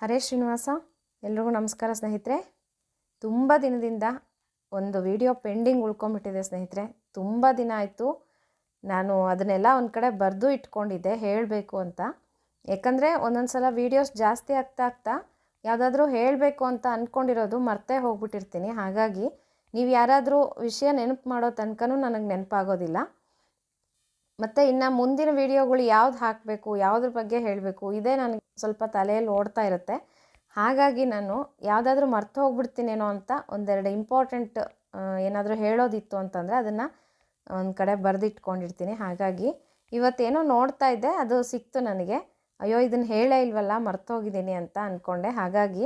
ಹರೇ ಶ್ರೀನಿವಾಸ, ಎಲ್ರಿಗೂ ನಮಸ್ಕಾರ ಸ್ನೇಹಿತರೆ. ತುಂಬ ದಿನದಿಂದ ಒಂದು ವಿಡಿಯೋ ಪೆಂಡಿಂಗ್ ಉಳ್ಕೊಂಬಿಟ್ಟಿದೆ ಸ್ನೇಹಿತರೆ. ತುಂಬ ದಿನ ಆಯಿತು. ನಾನು ಅದನ್ನೆಲ್ಲ ಒಂದು ಕಡೆ ಬರೆದು ಇಟ್ಕೊಂಡಿದ್ದೆ, ಹೇಳಬೇಕು ಅಂತ. ಯಾಕಂದರೆ ಒಂದೊಂದು ಸಲ ವೀಡಿಯೋಸ್ ಜಾಸ್ತಿ ಆಗ್ತಾ ಆಗ್ತಾ ಯಾವುದಾದ್ರೂ ಹೇಳಬೇಕು ಅಂತ ಅಂದ್ಕೊಂಡಿರೋದು ಮರ್ತೇ ಹೋಗ್ಬಿಟ್ಟಿರ್ತೀನಿ. ಹಾಗಾಗಿ ನೀವು ಯಾರಾದರೂ ವಿಷಯ ನೆನಪು ಮಾಡೋ ತನಕನೂ ನನಗೆ ನೆನಪಾಗೋದಿಲ್ಲ. ಮತ್ತು ಇನ್ನು ಮುಂದಿನ ವೀಡಿಯೋಗಳು ಯಾವ್ದು ಹಾಕಬೇಕು, ಯಾವುದ್ರ ಬಗ್ಗೆ ಹೇಳಬೇಕು, ಇದೇ ನನಗೆ ಸ್ವಲ್ಪ ತಲೆಯಲ್ಲಿ ಓಡ್ತಾ ಇರುತ್ತೆ. ಹಾಗಾಗಿ ನಾನು ಯಾವುದಾದ್ರೂ ಮರ್ತು ಹೋಗ್ಬಿಡ್ತೀನೇನೋ ಅಂತ ಒಂದೆರಡು ಇಂಪಾರ್ಟೆಂಟ್ ಏನಾದರೂ ಹೇಳೋದಿತ್ತು ಅಂತಂದರೆ ಅದನ್ನು ಒಂದು ಕಡೆ ಬರೆದಿಟ್ಕೊಂಡಿರ್ತೀನಿ. ಹಾಗಾಗಿ ಇವತ್ತೇನೋ ನೋಡ್ತಾ ಇದ್ದೆ, ಅದು ಸಿಕ್ತು ನನಗೆ. ಅಯ್ಯೋ ಇದನ್ನು ಹೇಳೇ ಇಲ್ವಲ್ಲ ಮರ್ತೋಗಿದ್ದೀನಿ ಅಂತ ಅಂದ್ಕೊಂಡೆ ಹಾಗಾಗಿ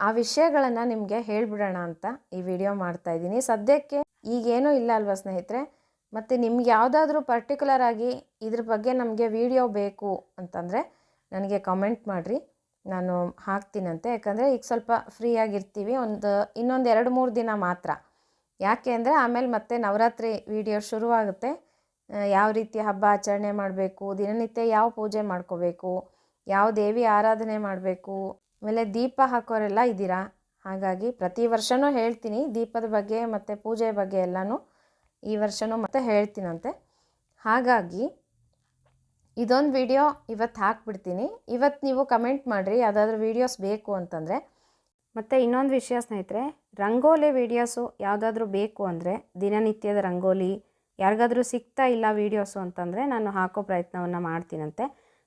ಆ ವಿಷಯಗಳನ್ನು ನಿಮಗೆ ಹೇಳಿಬಿಡೋಣ ಅಂತ ಈ ವಿಡಿಯೋ ಮಾಡ್ತಾಯಿದ್ದೀನಿ ಸದ್ಯಕ್ಕೆ ಈಗೇನೂ ಇಲ್ಲ ಅಲ್ವಾ ಸ್ನೇಹಿತರೆ? ಮತ್ತು ನಿಮ್ಗೆ ಯಾವುದಾದ್ರೂ ಪರ್ಟಿಕ್ಯುಲರ್ ಆಗಿ ಇದ್ರ ಬಗ್ಗೆ ನಮಗೆ ವಿಡಿಯೋ ಬೇಕು ಅಂತಂದರೆ ನನಗೆ ಕಮೆಂಟ್ ಮಾಡಿರಿ. ನಾನು ಹಾಕ್ತೀನಂತೆ. ಯಾಕಂದರೆ ಈಗ ಸ್ವಲ್ಪ ಫ್ರೀ ಆಗಿರ್ತೀವಿ. ಒಂದು ಇನ್ನೊಂದು ಎರಡು, ಮೂರು ದಿನ ಮಾತ್ರ. ಯಾಕೆ ಅಂದರೆ ಆಮೇಲೆ ಮತ್ತೆ ನವರಾತ್ರಿ ವಿಡಿಯೋ ಶುರುವಾಗುತ್ತೆ. ಯಾವ ರೀತಿ ಹಬ್ಬ ಆಚರಣೆ ಮಾಡಬೇಕು, ದಿನನಿತ್ಯ ಯಾವ ಪೂಜೆ ಮಾಡ್ಕೋಬೇಕು, ಯಾವ ದೇವಿ ಆರಾಧನೆ ಮಾಡಬೇಕು, ಆಮೇಲೆ ದೀಪ ಹಾಕೋರೆಲ್ಲ ಇದ್ದೀರಾ? ಹಾಗಾಗಿ ಪ್ರತಿ ವರ್ಷವೂ ಹೇಳ್ತೀನಿ ದೀಪದ ಬಗ್ಗೆ ಮತ್ತು ಪೂಜೆ ಬಗ್ಗೆ ಎಲ್ಲನೂ ಈ ವರ್ಷನೂ ಮತ್ತೆ ಹೇಳ್ತೀನಂತೆ. ಹಾಗಾಗಿ ಇದೊಂದು ವಿಡಿಯೋ ಇವತ್ತು ಹಾಕ್ಬಿಡ್ತೀನಿ. ಇವತ್ತು ನೀವು ಕಮೆಂಟ್ ಮಾಡಿರಿ, ಯಾವುದಾದ್ರೂ ವೀಡಿಯೋಸ್ ಬೇಕು ಅಂತಂದರೆ. ಮತ್ತು ಇನ್ನೊಂದು ವಿಷಯ ಸ್ನೇಹಿತರೆ, ರಂಗೋಲಿ ವೀಡಿಯೋಸು ಯಾವುದಾದ್ರೂ ಬೇಕು ಅಂದರೆ, ದಿನನಿತ್ಯದ ರಂಗೋಲಿ, ಯಾರಿಗಾದರೂ ಸಿಗ್ತಾ ಇಲ್ಲ ವೀಡಿಯೋಸು ಅಂತಂದರೆ ನಾನು ಹಾಕೋ ಪ್ರಯತ್ನವನ್ನು ಮಾಡ್ತೀನಂತೆ.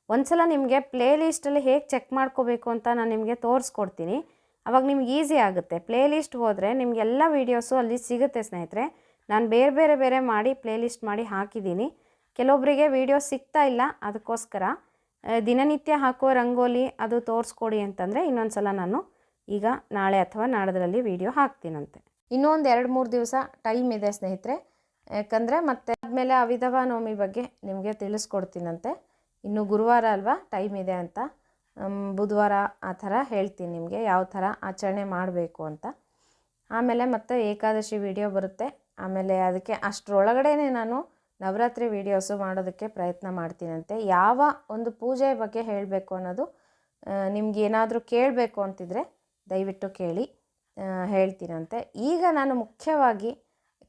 ಒಂದ್ಸಲ ನಿಮಗೆ ಪ್ಲೇ ಲಿಸ್ಟಲ್ಲಿ ಹೇಗೆ ಚೆಕ್ ಮಾಡ್ಕೋಬೇಕು ಅಂತ ನಾನು ನಿಮಗೆ ತೋರಿಸ್ಕೊಡ್ತೀನಿ. ಅವಾಗ ನಿಮ್ಗೆ ಈಸಿ ಆಗುತ್ತೆ. ಪ್ಲೇ ಲಿಸ್ಟ್ ಹೋದರೆ ನಿಮಗೆಲ್ಲ ವೀಡಿಯೋಸು ಅಲ್ಲಿ ಸಿಗುತ್ತೆ ಸ್ನೇಹಿತರೆ. ನಾನು ಬೇರೆ ಬೇರೆ ಬೇರೆ ಮಾಡಿ ಪ್ಲೇ ಲಿಸ್ಟ್ ಮಾಡಿ ಹಾಕಿದ್ದೀನಿ. ಕೆಲವೊಬ್ಬರಿಗೆ ವೀಡಿಯೋ ಸಿಗ್ತಾ ಇಲ್ಲ, ಅದಕ್ಕೋಸ್ಕರ ದಿನನಿತ್ಯ ಹಾಕುವ ರಂಗೋಲಿ ಅದು ತೋರಿಸ್ಕೊಡಿ ಅಂತಂದರೆ ಇನ್ನೊಂದು ಸಲ ನಾನು ಈಗ ನಾಳೆ ಅಥವಾ ನಾಡದ್ರಲ್ಲಿ ವೀಡಿಯೋ ಹಾಕ್ತೀನಂತೆ. ಇನ್ನೊಂದು ಎರಡು ಮೂರು ದಿವಸ ಟೈಮ್ ಇದೆ ಸ್ನೇಹಿತರೆ. ಯಾಕಂದರೆ ಮತ್ತೆ ಆದಮೇಲೆ ಅವಿಧವ ನವಮಿ ಬಗ್ಗೆ ನಿಮಗೆ ತಿಳಿಸ್ಕೊಡ್ತೀನಂತೆ. ಇನ್ನು ಗುರುವಾರ ಅಲ್ವಾ ಟೈಮ್ ಇದೆ ಅಂತ. ಬುಧವಾರ ಆ ಥರ ಹೇಳ್ತೀನಿ ನಿಮಗೆ, ಯಾವ ಥರ ಆಚರಣೆ ಮಾಡಬೇಕು ಅಂತ. ಆಮೇಲೆ ಮತ್ತೆ ಏಕಾದಶಿ ವಿಡಿಯೋ ಬರುತ್ತೆ. ಆಮೇಲೆ ಅದಕ್ಕೆ ಅಷ್ಟರೊಳಗಡೆ ನಾನು ನವರಾತ್ರಿ ವೀಡಿಯೋಸು ಮಾಡೋದಕ್ಕೆ ಪ್ರಯತ್ನ ಮಾಡ್ತೀನಂತೆ. ಯಾವ ಒಂದು ಪೂಜೆ ಬಗ್ಗೆ ಹೇಳಬೇಕು ಅನ್ನೋದು ನಿಮ್ಗೆ ಏನಾದರೂ ಕೇಳಬೇಕು ಅಂತಿದ್ರೆ ದಯವಿಟ್ಟು ಕೇಳಿ ಹೇಳ್ತೀನಂತೆ. ಈಗ ನಾನು ಮುಖ್ಯವಾಗಿ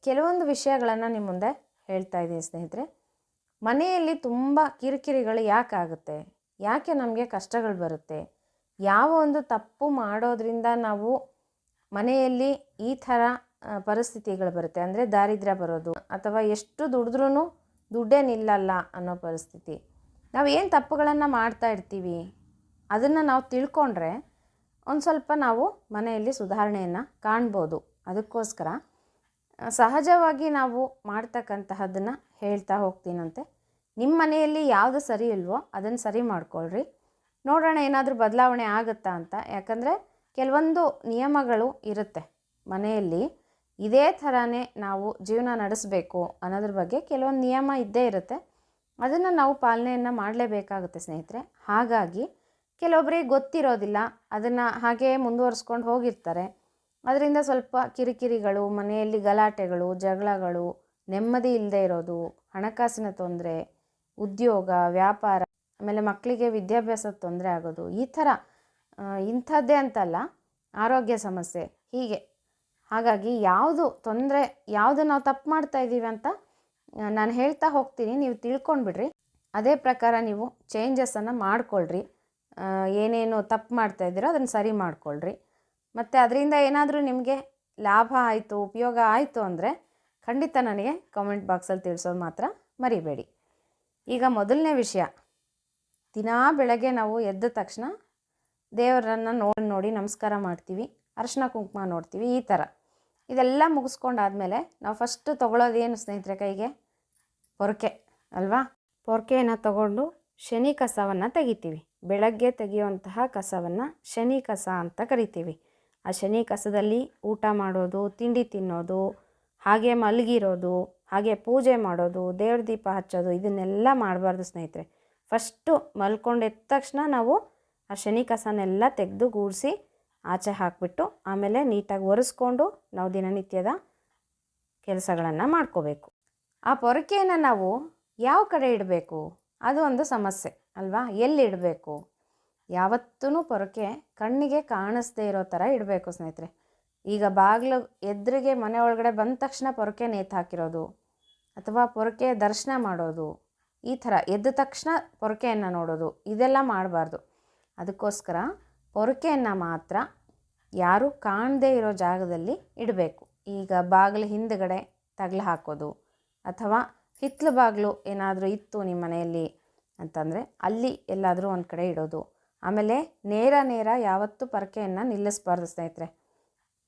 ಕೆಲವೊಂದು ವಿಷಯಗಳನ್ನು ನಿಮ್ಮ ಮುಂದೆ ಹೇಳ್ತಾ ಇದ್ದೀನಿ ಸ್ನೇಹಿತರೆ. ಮನೆಯಲ್ಲಿ ತುಂಬ ಕಿರಿಕಿರಿಗಳು ಯಾಕೆ ಆಗುತ್ತೆ ಯಾಕೆ ನಮಗೆ ಕಷ್ಟಗಳು ಬರುತ್ತೆ? ಯಾವ ಒಂದು ತಪ್ಪು ಮಾಡೋದ್ರಿಂದ ನಾವು ಮನೆಯಲ್ಲಿ ಈ ಥರ ಪರಿಸ್ಥಿತಿಗಳು ಬರುತ್ತೆ. ಅಂದರೆ ದಾರಿದ್ರ್ಯ ಬರೋದು ಅಥವಾ ಎಷ್ಟು ದುಡಿದ್ರೂ ದುಡ್ಡೇ ನಿಲ್ಲಲ್ಲ ಅನ್ನೋ ಪರಿಸ್ಥಿತಿ. ನಾವು ಏನು ತಪ್ಪುಗಳನ್ನು ಮಾಡ್ತಾ ಇರ್ತೀವಿ, ಅದನ್ನು ನಾವು ತಿಳ್ಕೊಂಡ್ರೆ ಒಂದು ಸ್ವಲ್ಪ ನಾವು ಮನೆಯಲ್ಲಿ ಸುಧಾರಣೆಯನ್ನು ಕಾಣ್ಬೋದು. ಅದಕ್ಕೋಸ್ಕರ ಸಹಜವಾಗಿ ನಾವು ಮಾಡ್ತಕ್ಕಂತಹದ್ದನ್ನು ಹೇಳ್ತಾ ಹೋಗ್ತೀನಂತೆ. ನಿಮ್ಮ ಮನೆಯಲ್ಲಿ ಯಾವುದು ಸರಿ ಇಲ್ವೋ ಅದನ್ನು ಸರಿ ಮಾಡ್ಕೊಳ್ರಿ. ನೋಡೋಣ ಏನಾದರೂ ಬದಲಾವಣೆ ಆಗುತ್ತಾ ಅಂತ. ಯಾಕಂದರೆ ಕೆಲವೊಂದು ನಿಯಮಗಳು ಇರುತ್ತೆ ಮನೆಯಲ್ಲಿ. ಇದೇ ಥರನೇ ನಾವು ಜೀವನ ನಡೆಸಬೇಕು ಅನ್ನೋದ್ರ ಬಗ್ಗೆ ಕೆಲವೊಂದು ನಿಯಮ ಇದ್ದೇ ಇರುತ್ತೆ. ಅದನ್ನು ನಾವು ಪಾಲನೆಯನ್ನು ಮಾಡಲೇಬೇಕಾಗುತ್ತೆ ಸ್ನೇಹಿತರೆ. ಹಾಗಾಗಿ ಕೆಲವೊಬ್ಬರಿಗೆ ಗೊತ್ತಿರೋದಿಲ್ಲ, ಅದನ್ನು ಹಾಗೇ ಮುಂದುವರಿಸ್ಕೊಂಡು ಹೋಗಿರ್ತಾರೆ. ಅದರಿಂದ ಸ್ವಲ್ಪ ಕಿರಿಕಿರಿಗಳು, ಮನೆಯಲ್ಲಿ ಗಲಾಟೆಗಳು, ಜಗಳಗಳು, ನೆಮ್ಮದಿ ಇಲ್ಲದೆ ಇರೋದು, ಹಣಕಾಸಿನ ತೊಂದರೆ, ಉದ್ಯೋಗ, ವ್ಯಾಪಾರ, ಆಮೇಲೆ ಮಕ್ಕಳಿಗೆ ವಿದ್ಯಾಭ್ಯಾಸದ ತೊಂದರೆ ಆಗೋದು, ಈ ಥರ ಇಂಥದ್ದೇ ಅಂತಲ್ಲ, ಆರೋಗ್ಯ ಸಮಸ್ಯೆ, ಹೀಗೆ. ಹಾಗಾಗಿ ಯಾವುದು ತೊಂದರೆ, ಯಾವುದು ನಾವು ತಪ್ಪು ಮಾಡ್ತಾ ಇದ್ದೀವಿ ಅಂತ ನಾನು ಹೇಳ್ತಾ ಹೋಗ್ತೀನಿ, ನೀವು ತಿಳ್ಕೊಂಡ್ಬಿಡ್ರಿ. ಅದೇ ಪ್ರಕಾರ ನೀವು ಚೇಂಜಸನ್ನು ಮಾಡ್ಕೊಳ್ರಿ. ಏನೇನು ತಪ್ಪು ಮಾಡ್ತಾ ಇದ್ದೀರೋ ಅದನ್ನು ಸರಿ ಮಾಡ್ಕೊಳ್ರಿ. ಮತ್ತು ಅದರಿಂದ ಏನಾದರೂ ನಿಮಗೆ ಲಾಭ ಆಯಿತು, ಉಪಯೋಗ ಆಯಿತು ಅಂದರೆ ಖಂಡಿತ ನನಗೆ ಕಮೆಂಟ್ ಬಾಕ್ಸಲ್ಲಿ ತಿಳಿಸೋದು ಮಾತ್ರ ಮರಿಬೇಡಿ. ಈಗ ಮೊದಲನೇ ವಿಷಯ. ದಿನಾ ಬೆಳಗ್ಗೆ ನಾವು ಎದ್ದ ತಕ್ಷಣ ದೇವರನ್ನು ನೋಡಿ ನೋಡಿ ನಮಸ್ಕಾರ ಮಾಡ್ತೀವಿ. ಅರಿಶಿನ ಕುಂಕುಮ ನೋಡ್ತೀವಿ, ಈ ಥರ ಇದೆಲ್ಲ ಮುಗಿಸ್ಕೊಂಡಾದ್ಮೇಲೆ ನಾವು ಫಸ್ಟ್ ತೊಗೊಳೋದೇನು ಸ್ನೇಹಿತರೆ ಕೈಗೆ? ಪೊರಕೆ, ಅಲ್ವಾ? ಪೊರಕೆಯನ್ನು ತಗೊಂಡು ಶನಿ ಕಸವನ್ನು ತೆಗಿತೀವಿ. ಬೆಳಗ್ಗೆ ತೆಗೆಯುವಂತಹ ಕಸವನ್ನು ಶನಿ ಕಸ ಅಂತ ಕರಿತೀವಿ. ಆ ಶನಿ ಕಸದಲ್ಲಿ ಊಟ ಮಾಡೋದು, ತಿಂಡಿ ತಿನ್ನೋದು, ಹಾಗೆ ಮಲಗಿರೋದು, ಹಾಗೆ ಪೂಜೆ ಮಾಡೋದು, ದೇವ್ರ ದೀಪ ಹಚ್ಚೋದು, ಇದನ್ನೆಲ್ಲ ಮಾಡಬಾರ್ದು ಸ್ನೇಹಿತರೆ. ಫಸ್ಟು ಮಲ್ಕೊಂಡು ಎದ್ದ ತಕ್ಷಣ ನಾವು ಆ ಶನಿ ಕಸನೆಲ್ಲ ತೆಗೆದು ಗೂಡಿಸಿ ಆಚೆ ಹಾಕಿಬಿಟ್ಟು ಆಮೇಲೆ ನೀಟಾಗಿ ಒರೆಸ್ಕೊಂಡು ನಾವು ದಿನನಿತ್ಯದ ಕೆಲಸಗಳನ್ನು ಮಾಡ್ಕೋಬೇಕು. ಆ ಪೊರಕೆಯನ್ನು ನಾವು ಯಾವ ಕಡೆ ಇಡಬೇಕು? ಅದು ಒಂದು ಸಮಸ್ಯೆ, ಅಲ್ವಾ? ಎಲ್ಲಿ ಇಡಬೇಕು? ಯಾವತ್ತೂ ಪೊರಕೆ ಕಣ್ಣಿಗೆ ಕಾಣಿಸ್ದೇ ಇರೋ ಥರ ಇಡಬೇಕು ಸ್ನೇಹಿತರೆ. ಈಗ ಬಾಗಿಲು ಎದುರಿಗೆ ಮನೆ ಒಳಗಡೆ ಬಂದ ತಕ್ಷಣ ಪೊರಕೆ ನೇತು ಹಾಕಿರೋದು, ಅಥವಾ ಪೊರಕೆ ದರ್ಶನ ಮಾಡೋದು, ಈ ಥರ ಎದ್ದ ತಕ್ಷಣ ಪೊರಕೆಯನ್ನು ನೋಡೋದು, ಇದೆಲ್ಲ ಮಾಡಬಾರ್ದು. ಅದಕ್ಕೋಸ್ಕರ ಪೊರಕೆಯನ್ನು ಮಾತ್ರ ಯಾರೂ ಕಾಣದೇ ಇರೋ ಜಾಗದಲ್ಲಿ ಇಡಬೇಕು. ಈಗ ಬಾಗಿಲು ಹಿಂದುಗಡೆ ತಗಲು ಹಾಕೋದು ಅಥವಾ ಹಿತ್ತಲು ಬಾಗಿಲು ಏನಾದರೂ ಇತ್ತು ನಿಮ್ಮ ಮನೆಯಲ್ಲಿ ಅಂತಂದರೆ ಅಲ್ಲಿ ಎಲ್ಲಾದರೂ ಒಂದು ಕಡೆ ಇಡೋದು. ಆಮೇಲೆ ನೇರ ನೇರ ಯಾವತ್ತೂ ಪರಕೆಯನ್ನು ನಿಲ್ಲಿಸ್ಬಾರ್ದು ಸ್ನೇಹಿತರೆ.